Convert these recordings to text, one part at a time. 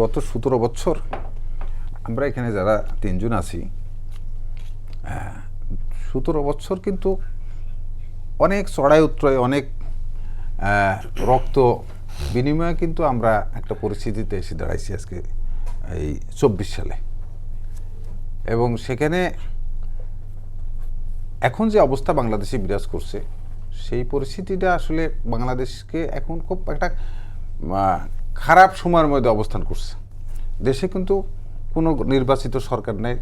গত সতেরো বছর আমরা এখানে যারা তিনজন আছি সতেরো বছর কিন্তু অনেক চড়াই উত্তরায় অনেক রক্ত বিনিময়ে কিন্তু আমরা একটা পরিস্থিতিতে এসে দাঁড়াইছি আজকে এই চব্বিশ সালে। এবং সেখানে এখন যে অবস্থা বাংলাদেশে বিরাজ করছে, সেই পরিস্থিতিটা আসলে বাংলাদেশকে এখন খুব একটা খারাপ সময়ের মধ্যে অবস্থান করছে। দেশে কিন্তু কোনো নির্বাচিত সরকার নেই,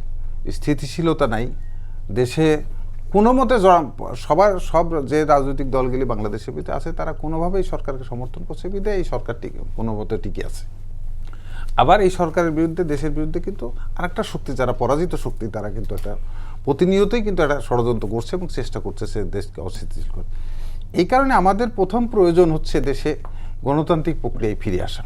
স্থিতিশীলতা নাই। দেশে কোনো মতে সবার, সব যে রাজনৈতিক দলগুলি বাংলাদেশের ভিতরে আছে, তারা কোনোভাবেই সরকারকে সমর্থন করছে, বিধায় এই সরকার টিকে কোনো মতে টিকে আছে। আবার এই সরকারের বিরুদ্ধে, দেশের বিরুদ্ধে কিন্তু আরেকটা শক্তি, যারা পরাজিত শক্তি, তারা কিন্তু একটা প্রতিনিয়তই কিন্তু একটা ষড়যন্ত্র করছে এবং চেষ্টা করছে সে দেশকে অস্থিতিশীল করে। এই কারণে আমাদের প্রথম প্রয়োজন হচ্ছে দেশে গণতান্ত্রিক প্রক্রিয়ায় ফিরে আসা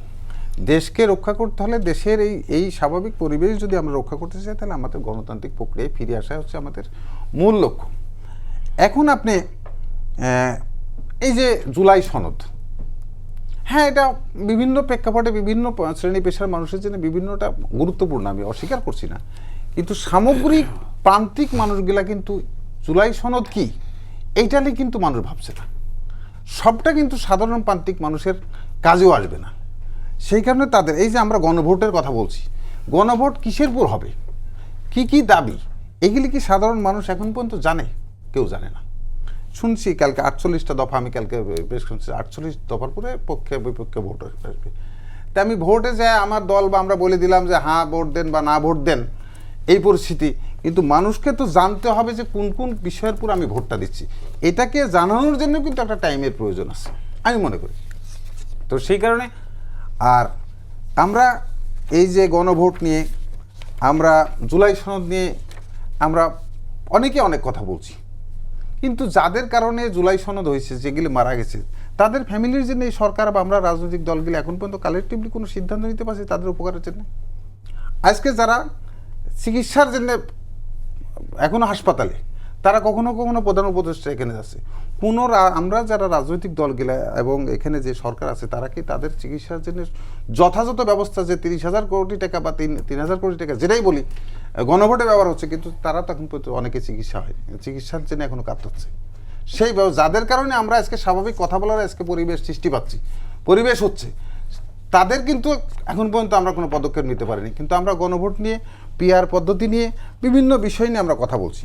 দেশকে রক্ষা করতে হলে দেশের এই এই স্বাভাবিক পরিবেশ যদি আমরা রক্ষা করতে চাই, তাহলে আমাদের গণতান্ত্রিক প্রক্রিয়ায় ফিরে আসা হচ্ছে আমাদের মূল লক্ষ্য। এখন আপনি এই যে জুলাই সনদ হ্যাঁ এটা বিভিন্ন প্রেক্ষাপটে বিভিন্ন শ্রেণি পেশার মানুষের জন্য বিভিন্নটা গুরুত্বপূর্ণ, আমি অস্বীকার করছি না। কিন্তু সামগ্রিক প্রান্তিক মানুষগুলা কিন্তু জুলাই সনদ কি, এইটা নিয়ে কিন্তু মানুষ ভাবছে না। সবটা কিন্তু সাধারণ প্রান্তিক মানুষের কাজেও আসবে না। সেই কারণে তাদের, এই যে আমরা গণভোটের কথা বলছি, গণভোট কিসের উপর হবে? কি কি দাবি? এগুলি কি সাধারণ মানুষ এখন পর্যন্ত জানে? কেউ জানে না। শুনছি কালকে আটচল্লিশটা দফা, আমি কালকে বেশ শুনছি আটচল্লিশ দফার পরে পক্ষে, বিপক্ষে ভোট আসবে। তা আমি ভোটে যাই আমার দল বা আমরা বলে দিলাম যে হ্যাঁ ভোট দেন বা না ভোট দেন এই পরিস্থিতি। কিন্তু মানুষকে তো জানতে হবে যে কোন কোন বিষয়ের উপর আমি ভোটটা দিচ্ছি। এটাকে জানানোর জন্য কিন্তু একটা টাইমের প্রয়োজন আছে, আমি মনে করি। তো সেই কারণে, আর আমরা এই যে গণভোট নিয়ে, আমরা জুলাই সনদ নিয়ে, আমরা অনেকে অনেক কথা বলছি। কিন্তু যাদের কারণে জুলাই সনদ হয়েছে যেগুলি মারা গেছে, তাদের ফ্যামিলির জন্য এই সরকার বা আমরা রাজনৈতিক দলগুলি এখন পর্যন্ত কালেকটিভলি কোনো সিদ্ধান্ত নিতে পারছি, তাদের উপকারের জন্য? আজকে যারা চিকিৎসার জন্য এখনও হাসপাতালে, তারা কখনো কখনো প্রধান উপদেষ্টা এখানে আছে। কোনো আমরা যারা রাজনৈতিক দলগুলা এবং এখানে যে সরকার আছে, তারা কি তাদের চিকিৎসার জন্য যথাযথ ব্যবস্থা যে তিরিশ হাজার কোটি টাকা বা তিন তিন হাজার কোটি টাকা, যেটাই বলি, গণভোটে ব্যবহার হচ্ছে, কিন্তু তারা তখন অনেকে চিকিৎসা হয় চিকিৎসার জন্য এখনও কাতরাচ্ছে সেই যাদের কারণে আমরা আজকে স্বাভাবিক কথা বলার আজকে পরিবেশ সৃষ্টি পাচ্ছি, পরিবেশ হচ্ছে, তাদের কিন্তু এখন পর্যন্ত আমরা কোনো পদক্ষেপ নিতে পারিনি। কিন্তু আমরা গণভোট নিয়ে পিআর পদ্ধতি নিয়ে বিভিন্ন বিষয় নিয়ে আমরা কথা বলছি।